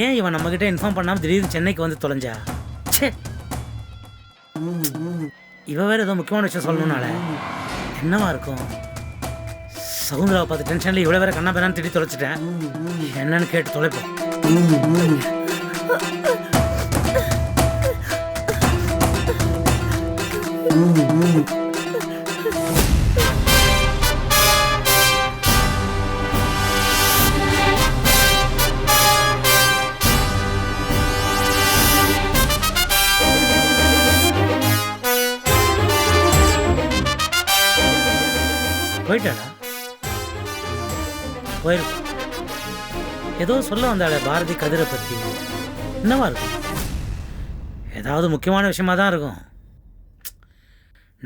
ஏன் இவன் நம்மக்கிட்ட இன்ஃபார்ம் பண்ணாமல் திடீர்னு சென்னைக்கு வந்து தொலைஞ்சா? சே இவ வேற ஏதோ முக்கியமான விஷயம் சொல்லணும்னால. என்னவா இருக்கும்? சவுந்தராவை பார்த்து டென்ஷனில் இவ்வளோ வேற கண்ணா பேரான்னு திடீர் தொலைச்சிட்டேன். என்னன்னு கேட்டு தொலைப்போம். போயிட்டாடா போயிருக்கும். ஏதோ சொல்ல வந்தாள் பாரதி கதிரை பற்றி என்னவா இருக்கும்? ஏதாவது முக்கியமான விஷயமா தான் இருக்கும்.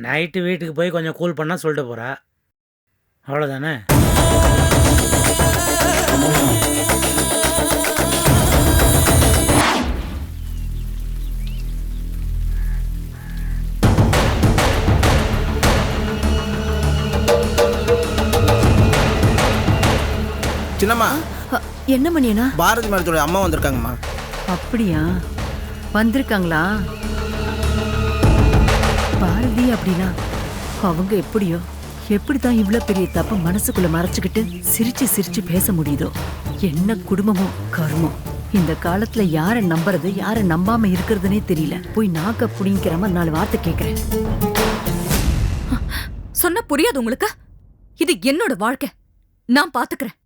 நைட்டு வீட்டுக்கு போய் கொஞ்சம் கூல் பண்ணால் சொல்லிட்டு போகிறா அவ்வளோதானே சின்னம்மா. என்ன மணியனா? பாரதி மேடத்தோட அம்மா வந்திருக்காங்கம்மா. அப்படியா? வந்திருக்காங்களா? பாரதி அப்படின்னா அவங்க எப்படியோ எப்படிதான் இவ்ளோ பெரிய தப்ப மனசுக்குள்ள மறைச்சுக்கிட்டு சிரிச்சு சிரிச்சு பேச முடியுதோ என்ன குடும்பமோ கர்மம் இந்த காலத்துல யாரை நம்புறது யாரை நம்பாம இருக்கிறதுனே தெரியல. போய் நாக்க புடிங்கிற நாலு வார்த்தை கேக்குறேன். சொன்னா புரியாது உங்களுக்கு? இது என்னோட வாழ்க்கை. நான் பாத்துக்கிறேன்.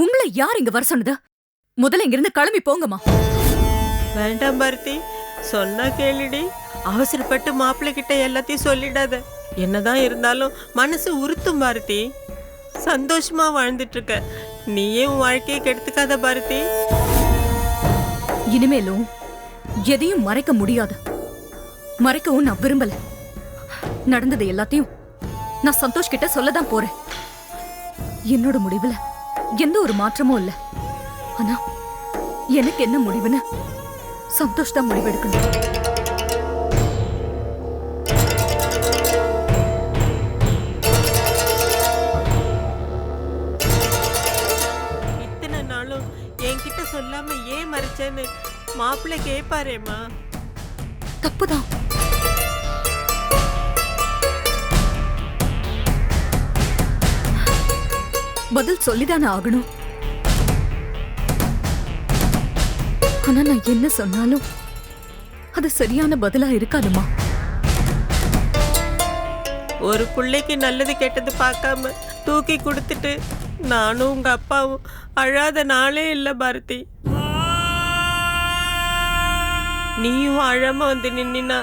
உங்களை யார் இங்க வர சொன்னது? முதல்ல இங்கிருந்து கிளம்பி போங்கம்மா. வேண்டாம் பாரதி சொன்னா கேளுடி. அவசரப்பட்டு மாப்பிள்ளை கிட்ட எல்லாத்தையும் சொல்லிடாத. என்னதான் இருந்தாலும் மனசு உறுத்தும் பாரதி சந்தோஷமா வாழ்ந்துட்டு இருக்க நீயே உன் வாழ்க்கையை கெடுத்துக்காத பாரதி இனிமேலும் எதையும் மறைக்க முடியாது. மறைக்கவும் நான் விரும்பல. நடந்தது எல்லாத்தையும் நான் சந்தோஷ் கிட்ட சொல்லதான் போறேன். என்னோட முடிவுல எந்த ஒரு மாற்றமும் இல்ல. ஆனா எனக்கு என்ன முடிவுன்னு சந்தோஷ் தான் முடிவெடுக்கணும். இத்தனை நாளும் என்கிட்ட சொல்லாம ஏன் மறைச்சேன்னு மாப்பிள்ளை கேட்பாரேம்மா தப்புதான். பதில் சொல்லிதானே ஆகணும். ஆனா நான் என்ன சொன்னாலும் அது சரியான பதிலா இருக்காதுமா. ஒரு பிள்ளைக்கு நல்லது கெட்டது பார்க்காம தூக்கி கொடுத்துட்டு நானும் உங்க அப்பாவும் அழாத நாளே இல்லை பாரதி. நீயும் அழாம வந்து நின்னா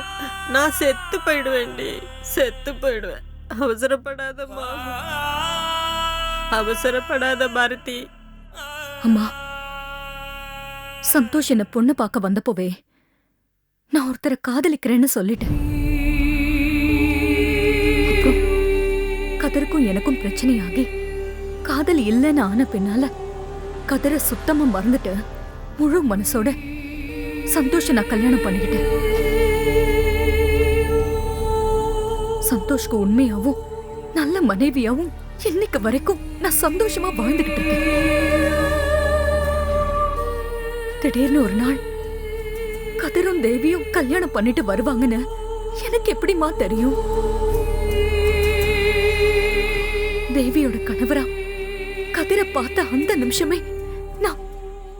நான் செத்து போயிடுவேன்டி. செத்து போயிடுவேன். அவசரப்படாதம்மா. அவசரப்படாத பாரதி. அம்மா சந்தோஷ் என்ன பொண்ணு பார்க்க வந்தப்போவே நான் ஒருத்தரை காதலிக்கிறேன்னு சொல்லிட்டேன். கதருக்கும் எனக்கும் பிரச்சனையாகி காதல் இல்லைன்னு ஆன பின்னால கதரை சுத்தமா மறந்துட்டு முழு மனசோட சந்தோஷ நான் கல்யாணம் பண்ணிக்கிட்டேன். சந்தோஷ்க்கு உண்மையாவும் நல்ல மனைவியாவும் இன்னைக்கு வரைக்கும் நான் சந்தோஷமா வாழ்ந்துகிட்டு இருக்கேன். திடீர்னு ஒரு நாள் கதிரும் தேவியும் கல்யாணம் பண்ணிட்டு வருவாங்கன்னு எனக்கு எப்படிமா தெரியும்? தேவியோட கணவரா? கதிரை பார்த்த அந்த நிமிஷமே நான்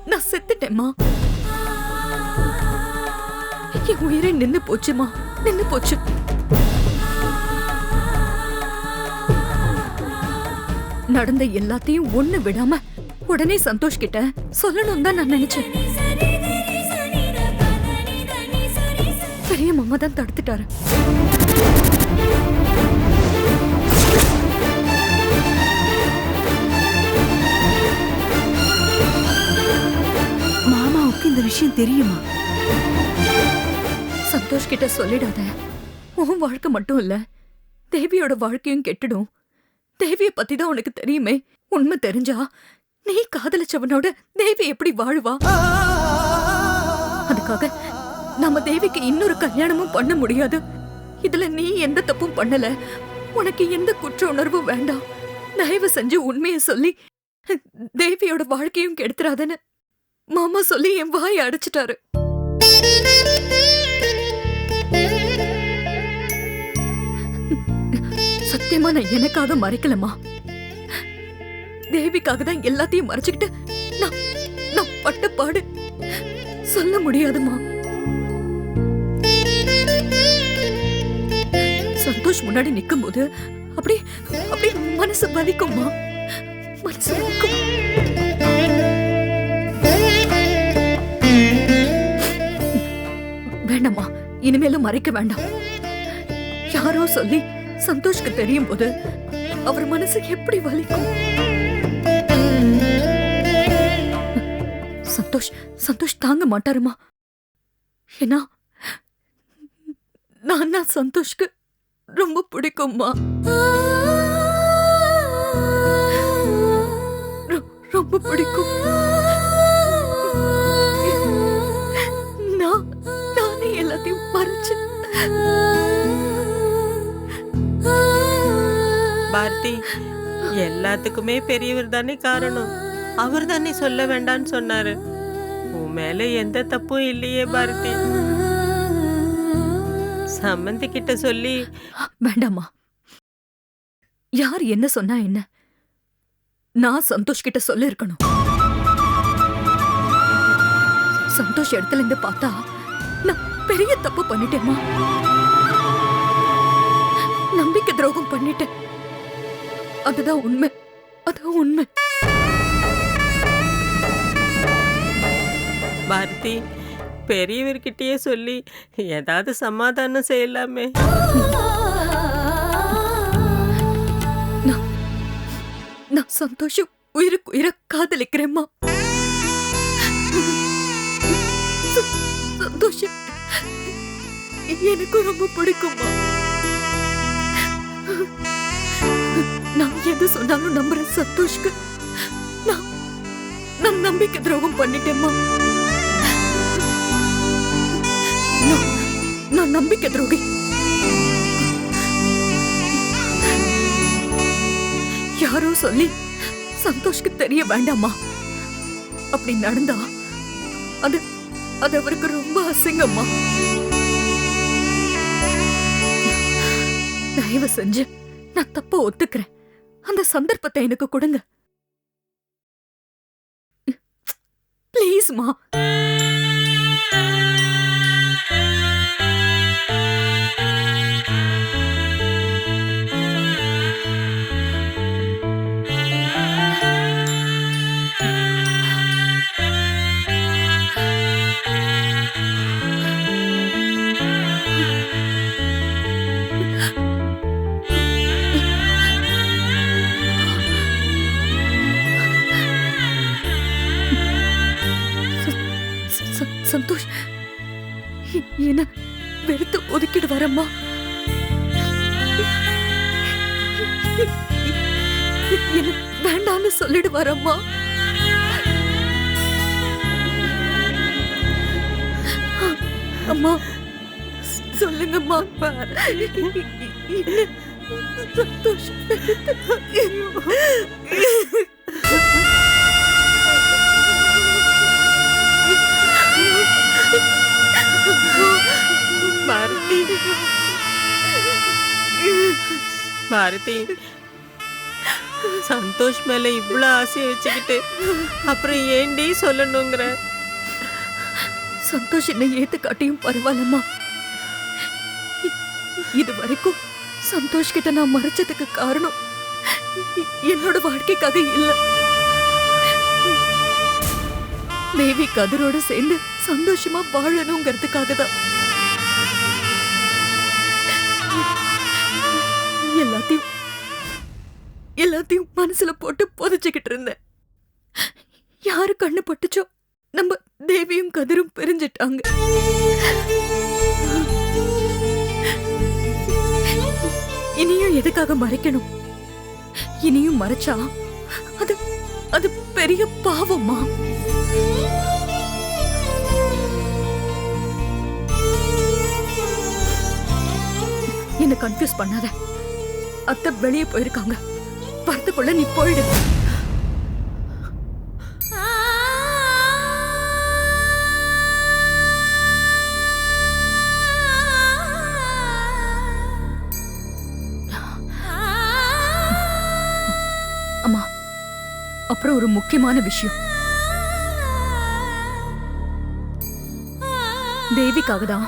நான் செத்துட்டேம்மா. என் உயிரே நின்னு போச்சுமா? நின்னு போச்சு. நடந்த எல்லாத்தையும் ஒண்ணு விடாம உடனே சந்தோஷ் கிட்ட சொல்லணும் தான் நான் நினைச்சேன். பெரிய மாமா தான் தடுத்துட்டாரு. மாமாவுக்கு இந்த விஷயம் தெரியுமா? சந்தோஷ் கிட்ட சொல்லிடாத. உன் வாழ்க்கை மட்டும் இல்ல தேவியோட வாழ்க்கையும் கெட்டுடும். தேவிய பத்தி தான் உனக்கு தெரியுமே? உண்மை தெரிஞ்சா நீ காதலிச்சவனோட தேவி எப்படி வாழுவா? அதுக்காக நாம தேவிக்கு இன்னொரு கல்யாணமும் பண்ண முடியாது. இதுல நீ எந்த தப்பும் பண்ணல. உனக்கு எந்த குற்ற உணர்வும் வேண்டாம். தயவு செஞ்சு உண்மையை சொல்லி தேவியோட வாழ்க்கையும் கெடுத்துறாதன்னு மாமா சொல்லி என் வாயை அடைச்சிட்டாரு. சத்தியமா நான் எனக்காக மறைக்கலமா தேவிக்காக தான் எல்லாத்தையும் மறைச்சுக்கிட்டு நான் நான் பட்ட பாடு சொல்ல முடியாதுமா சந்தோஷ் முன்னாடி நிக்கும்போது அப்படி அப்படி மனசு வலிக்கும்மா. மனசு வலிக்கும். வேண்டாமா இனிமேலும் மறைக்க வேண்டாம். யாரோ சொல்லி சந்தோஷ்க்கு தெரியும் போது அவர் மனசு எப்படி வலிக்கும்? சந்தோஷ் சந்தோஷ் தாங்க மாட்டாருமா? ஏன்னா நான் தான் சந்தோஷ்க்கு ரொம்ப பிடிக்கும்மா. ரொம்ப பிடிக்கும். சக்தி எல்லாத்துக்குமே பெரியவர் தானே காரணம். அவர் தானே சொல்ல வேண்டாம்னு சொன்னாரு. உன் மேல எந்த தப்பும் இல்லையே பாரதி. சம்மந்தி கிட்ட சொல்லி வேண்டாமா யார் என்ன சொன்னா என்ன? நான் சந்தோஷ் கிட்ட சொல்ல இருக்கணும் சந்தோஷ் இடத்துல இருந்து பார்த்தா நான் பெரிய தப்பு பண்ணிட்டேமா நம்பிக்கை துரோகம் பண்ணிட்டேன். அதுதான் உண்மை. அதான் உண்மை. பாரதி பெரியவர்கிட்டயே சொல்லி ஏதாவது சமாதானம் செய்யலாமே. நான் சந்தோஷம் உயிருக்கு உயிர காதலிக்கிறேம்மா. சந்தோஷம். எனக்கு ரொம்ப பிடிக்கும்மா. நான் எது சொன்னாலும் நம்புற சந்தோஷ்க்கு நான் நான் நம்பிக்கை துரோகம் பண்ணிட்டேம்மா நான்- நம்பிக்கை துரோகி. யாரோ சொல்லி சந்தோஷ்க்கு தெரிய வேண்டாமா? அப்படி நடந்தா அது அது அவருக்கு ரொம்ப அசிங்கம்மா தயவு செஞ்சு நான் தப்ப ஒத்துக்கிறேன். அந்த சந்தர்ப்பத்தை எனக்கு கொடுங்க. ப்ளீஸ்மா வரம்மா என்ன வேண்டான்னு சொல்லிடு வரம்மா அம்மா சொல்லுங்கம்மா. என்ன பாரதி. சந்தோஷ் மேல இவ்வளவு ஆசையை வச்சுக்கிட்டு அப்புறம் ஏண்டி சொல்லணுங்கிற? சந்தோஷ் என்னை ஏத்து காட்டியும் பரவாயில்லம்மா. இது வரைக்கும் சந்தோஷ் கிட்ட நான் மறைச்சதுக்கு காரணம் என்னோட வாழ்க்கைக்காக இல்லை. தேவி கதிரோட சேர்ந்து சந்தோஷமா வாழணுங்கிறதுக்காக தான். எல்லாத்தையும் எல்லாத்தையும் மனசுல போட்டு புதைச்சுக்கிட்டு இருந்தேன். யாரு கண்ணு பட்டுச்சோ நம்ம தேவியும் கதிரும் பிரிஞ்சிட்டாங்க. இனியும் எதுக்காக மறைக்கணும்? இனியும் மறைச்சா அது அது பெரிய பாவமா? என்ன கன்ஃபியூஸ் பண்ணாத. அத்தை வெளியே போயிருக்காங்க. வரத்துக்குள்ள நீ போயிடு. அம்மா அப்புறம் ஒரு முக்கியமான விஷயம். தேவிக்காக தான்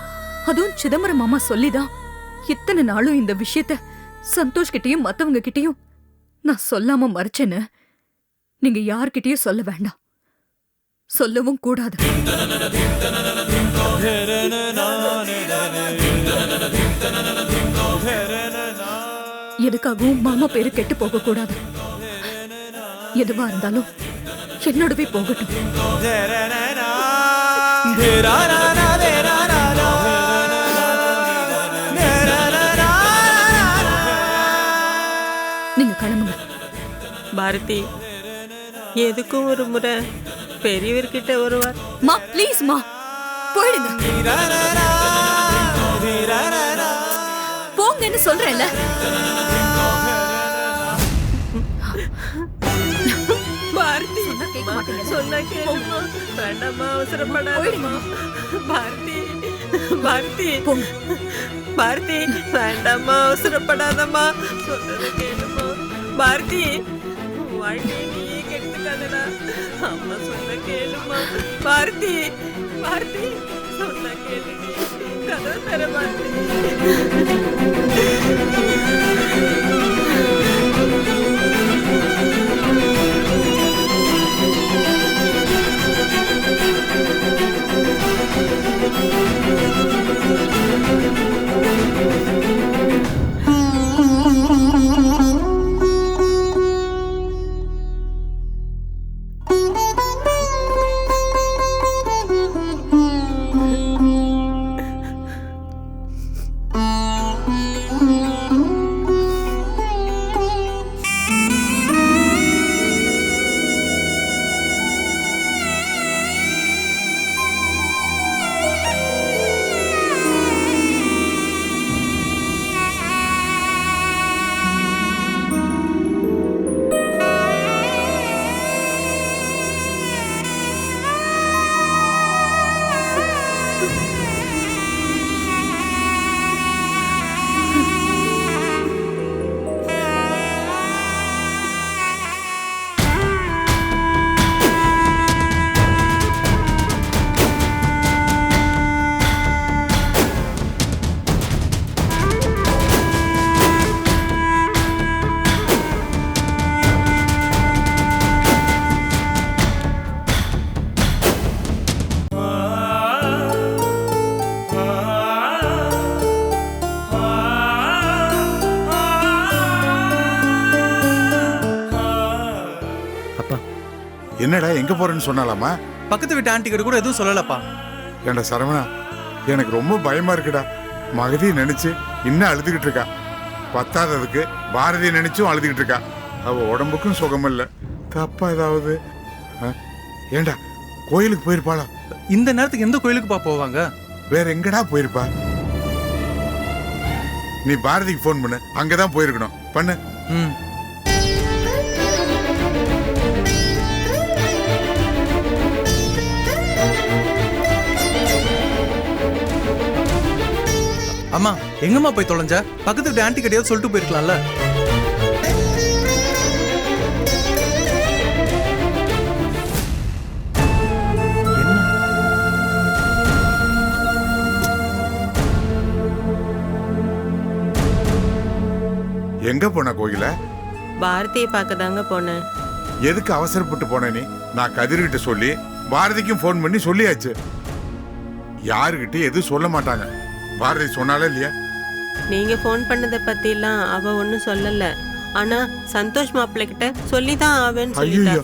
அதுவும் சிதம்பரம் மாமா சொல்லிதான் இத்தனை நாளும் இந்த விஷயத்தை சந்தோஷ் கிட்டயும் மத்தவங்க கிட்டயும் நான் சொல்லாம மறைச்சேன்னு நீங்க யார்கிட்டயும் சொல்ல வேண்டாம். சொல்லவும் கூடாது. எதுக்காகவும் மாமா பேரு கெட்டு போக கூடாது. எதுவா இருந்தாலும் என்னோடவே போகட்டும். பாரதி எதுக்கும் ஒரு முறை பெரியவர்கிட்ட வருவார். மா ப்ளீஸ் மா போயிடுங்க. போங்கன்னு சொல்றேன்ல. பாரதி சொன்னா கேளுமா. வேண்டாமா அவசரப்படாதம்மா பாரதி பாரதி பாரதி வேண்டாம்மா அவசரப்படாதம்மா. சொல்றத கேளுமா. பாரதி வாழ்க்கையை நீயே கெடுத்துக்காதடா. அம்மா சொன்ன கேளுமா பார்த்தி பார்த்தி சொன்ன கேளு கதை தர என்னடா எங்க போறேன்னு சொன்னாலாமா? பக்கத்து வீட்டு ஆண்டி கிட்ட கூட எதுவும் சொல்லலப்பா. ஏண்டா சரவணா எனக்கு ரொம்ப பயமா இருக்குடா. மகதி நினைச்சு இன்னும் அழுதுகிட்டு இருக்கா. பத்தாததுக்கு பாரதி நினைச்சும் அழுதுகிட்டு இருக்கா. அவ உடம்புக்கும் சுகம் இல்ல. தப்பா ஏதாவது? ஏண்டா கோயிலுக்கு போயிருப்பாளா? இந்த நேரத்துக்கு எந்த கோயிலுக்குப்பா போவாங்க? வேற எங்கடா போயிருப்பா? நீ பாரதிக்கு ஃபோன் பண்ணு. அங்கதான் போயிருக்கணும். பண்ணு. ம். அம்மா எங்கம்மா போய் தொலைஞ்ச? பக்கத்து வீட்டு ஆண்டி கிட்டயாவது சொல்லிட்டு போயிருக்கலாம்ல? எங்க போன கோயில? பாரதியை பார்க்க தாங்க போனேன். எதுக்கு அவசரப்பட்டு போன நீ? நான் கதிர்கிட்ட சொல்லி பாரதிக்கும் ஃபோன் பண்ணி சொல்லியாச்சு. யாருகிட்ட எதுவும் சொல்ல மாட்டாங்க. பாரதி சொன்னாலே இல்லையா? நீங்க ஃபோன் பண்ணதை பத்திலாம் அவ ஒன்றும் சொல்லல. ஆனா சந்தோஷ் மாப்பிள்ளை கிட்ட சொல்லி தான் ஆவேன்னு சொல்லிட்டா.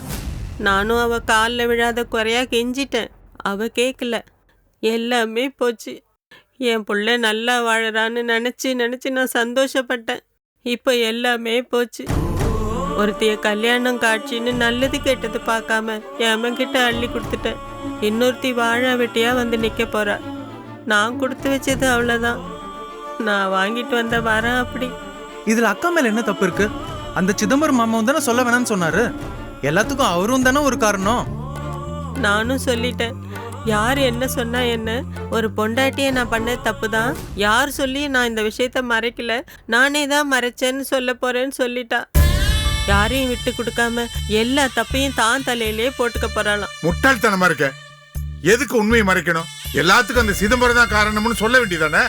நானும் அவ காலில் விழாத குறையா கெஞ்சிட்டேன். அவ கேட்கல எல்லாமே போச்சு. என் புள்ள நல்லா வாழறான்னு நினச்சி நினச்சி நான் சந்தோஷப்பட்டேன். இப்போ எல்லாமே போச்சு. ஒருத்தைய கல்யாணம் காட்சின்னு நல்லது கெட்டது பார்க்காம என் கிட்ட அள்ளி கொடுத்துட்டேன். இன்னொருத்தி வாழ வெட்டியா வந்து நிற்க போறா. நான் கொடுத்து வச்சது அவ்வளோதான் நான் வாங்கிட்டு வந்த வரேன் அப்படி. இதுல அக்கா மேல என்ன தப்பு இருக்கு? அந்த சிதம்பரம் மாமாவும் தானே சொல்ல வேணாம்னு சொன்னாரு. எல்லாத்துக்கும் அவரும் தானே ஒரு காரணம். நானும் சொல்லிட்டேன். யார் என்ன சொன்னா என்ன? ஒரு பொண்டாட்டியை நான் பண்ண தப்பு தான் யார் சொல்லி நான் இந்த விஷயத்த மறைக்கல? நானே தான் மறைச்சேன்னு சொல்ல போறேன்னு சொல்லிட்டா. யாரையும் விட்டு கொடுக்காம எல்லா தப்பையும் தான் தலையிலே போட்டுக்க போறாளாம். முட்டாள்தனமா இருக்க. எதுக்கு உண்மையை மறைக்கணும்? எல்லாத்துக்கும் அந்த சிதம்பரம் தான் காரணம்னு சொல்ல வேண்டியதானே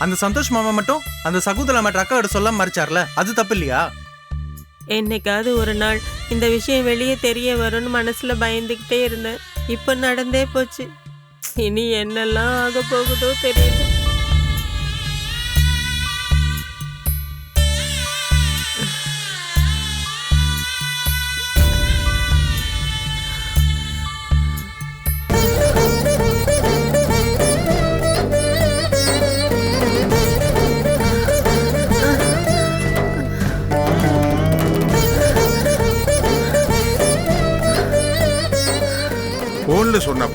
அந்த சந்தோஷ் மாமா மட்டும் அந்த சகுந்தலா மேட்ரு அக்கா கிட்ட சொல்லாம மறைச்சார்ல? அது தப்பு இல்லையா? என்னைக்காவது ஒரு நாள் இந்த விஷயம் வெளியே தெரிய வரும்னு மனசுல பயந்துக்கிட்டே இருந்தேன். இப்போ நடந்தே போச்சு. இனி என்னெல்லாம் ஆக போகுதோ தெரியல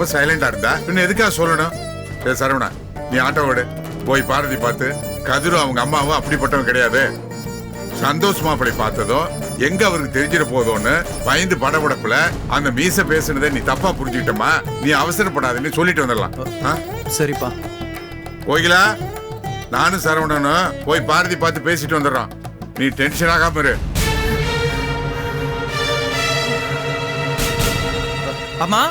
போன்ல சொன்னப்ப சைலண்டா இருந்தா பின்ன எதுக்காக சொல்லணும்? ஏ சரவணா நீ ஆட்டோ விடு போய் பாரதி பார்த்து கதிரும் அவங்க அம்மாவும் அப்படிப்பட்டவன் கிடையாது. சந்தோஷ் மாப்பிளை பார்த்ததும் எங்க அவருக்கு தெரிஞ்சிட போதோன்னு பயந்து படபடப்புல அந்த மீச பேசுனதை நீ தப்பா புரிஞ்சுக்கிட்டமா நீ அவசரப்படாதுன்னு சொல்லிட்டு வந்துடலாம்? சரிப்பா. கோகிலா நானும் சரவணனும் போய் பாரதி பார்த்து பேசிட்டு வந்துடுறோம். நீ டென்ஷன் ஆகாம இரு. அம்மா?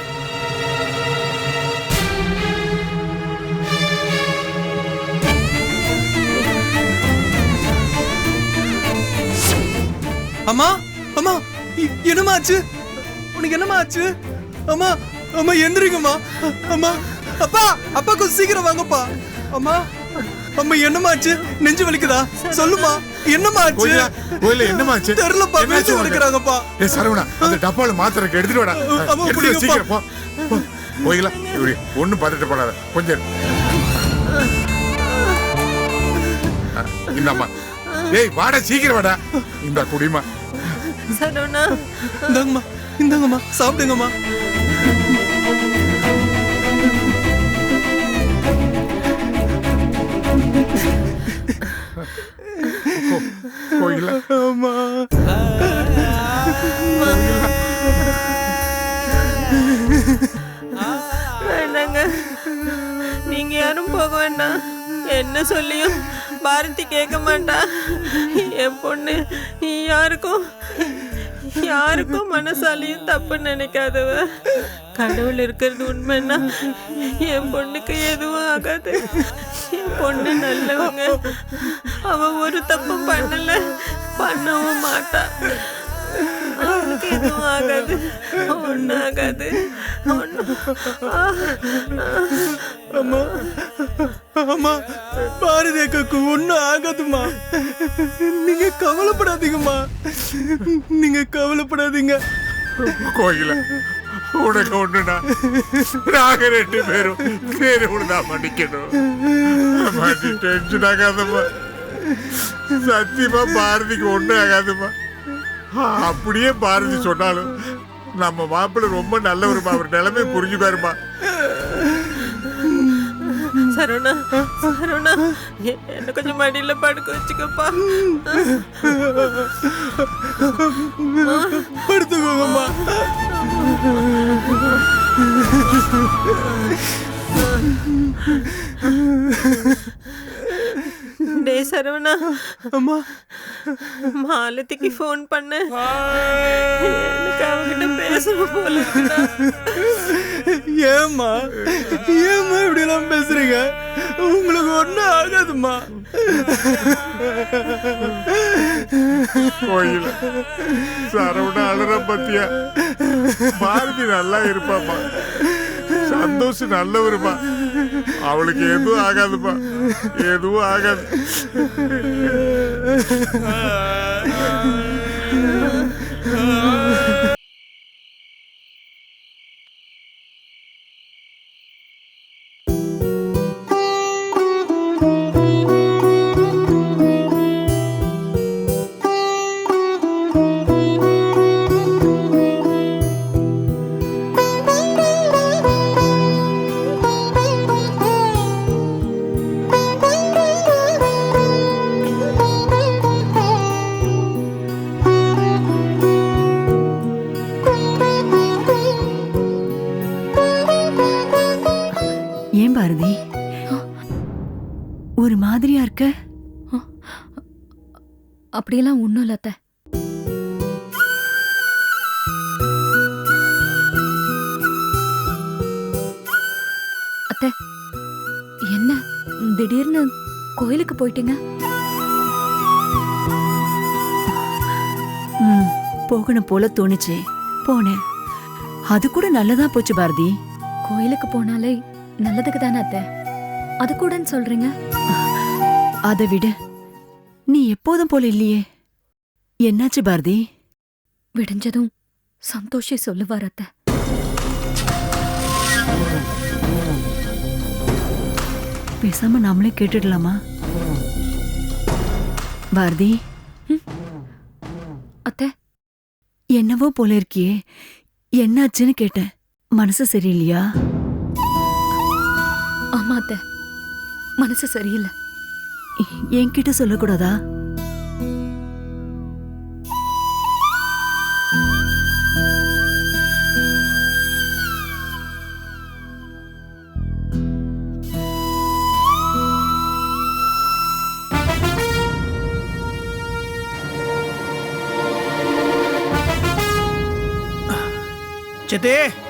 அம்மா அம்மா என்னம்மா ஆச்சு? உனக்கு என்னம்மா ஆச்சு? அம்மா அம்மா எந்திரிங்கம்மா. அம்மா அப்பா அப்பா கொஞ்சம் சீக்கிரம் வாங்கப்பா. அம்மா அம்மா என்னம்மா ஆச்சு? நெஞ்சு வலிக்குதா? சொல்லுமா கோகிலா கோயில என்னமாச்சு தெரியலப்பா பேச்சு? எடுக்கிறாங்கப்பா ஏ சரவணா அந்த டப்பால மாத்திரைக்கு எடுத்துட்டு வாடா. புடிங்கப்பா. சீக்கிரம் போ. கோயிலா ஒண்ணும் பதட்டப்படாத கொஞ்சம் இரு. ஆ, இந்தாம்மா. ஏய் வாடா சீக்கிரம் வாடா. இந்த குடிமா சரவணா. இந்தாங்கம்மா இந்தாங்கம்மா சாப்பிடுங்கம்மா. கோயிலா வேண்டாங்க. நீங்க யாரும் போக வேண்டாம். என்ன சொல்லியும் பாரதி கேட்க மாட்டா. என் பொண்ணு யாருக்கும் யாருக்கும் மனசாலையும் தப்பு நினைக்காதவ. கடவுள் இருக்கிறது உண்மைன்னா என் பொண்ணுக்கு எதுவும் ஆகாது. என் பொண்ணு நல்லவங்க. அவ ஒரு தப்பும் பண்ணல. பண்ணவும் மாட்டா. அவனுக்கு எதுவும் ஆகாது. ஒன்றும் ஆகாது. ஒன்றும் அம்மா. அம்மா பாரதி அக்காக்கு ஒன்றும் ஆகாதும்மா. நீங்க கவலைப்படாதீங்கம்மா. நீங்க கவலைப்படாதீங்க. கோயிலா உனக்கு ஒண்ணுடா நாங்க ரெண்டு பேரும் பேரு உழுதா மன்னிக்கணும். டென்ஷன் ஆகாதம்மா. சத்தியமா பாரதிக்கு ஒண்ணும் ஆகாதும்மா. அப்படியே பாரதி சொன்னாலும் நம்ம மாப்பிள்ளை ரொம்ப நல்லவருமா? அவர் நிலைமை புரிஞ்சுக்காருமா சரவணா சரவணா என்ன கொஞ்சம் மடியில படுக்க வச்சுக்கப்பா. படுத்துக்கோங்கம்மா. டே சரவணா. அம்மா. மாலத்திக்கு ஃபோன் பண்ண. எனக்கு அவகிட்ட பேசணும் போல. ஏம்மா ஏம்மா இப்படி எல்லாம் பேசுறீங்க? உங்களுக்கு ஒன்றும் ஆகாதும்மா. கோயில். சரவண அழுற பத்தியா? பாரதி நல்லா இருப்பாம்மா. சந்தோஷம் நல்லவருமா அவளுக்கு எதுவும் ஆகாதுப்பா எதுவும் ஆகாது ஏன் அப்படியெல்லாம் ஒன்றும் இல்லத்த அத்தை. என்ன திடீர்னு கோயிலுக்கு போயிட்டீங்க? ம் போகணும் போல தோணுச்சு. போனேன். அது கூட நல்லதா போச்சு பாரதி. கோயிலுக்கு போனாலே நல்லதுக்கு தானே அத்தை? அது கூடன்னு சொல்றீங்க? அதை விட. நீ எப்போதும் போல இல்லையே. என்னாச்சு பாரதி? விடிஞ்சதும் சந்தோஷி சொல்லுவார் அத்தை. பேசாம நாமளே கேட்டுடலாமா? பாரதி? அத்தை? என்னவோ போல இருக்கியே. என்னாச்சுன்னு கேட்டேன். மனசு சரியில்லையா? ஆமா அத்தை. மனசு சரியில்லை. என்கிட்ட சொல்லக்கூடாதா? சித்தே.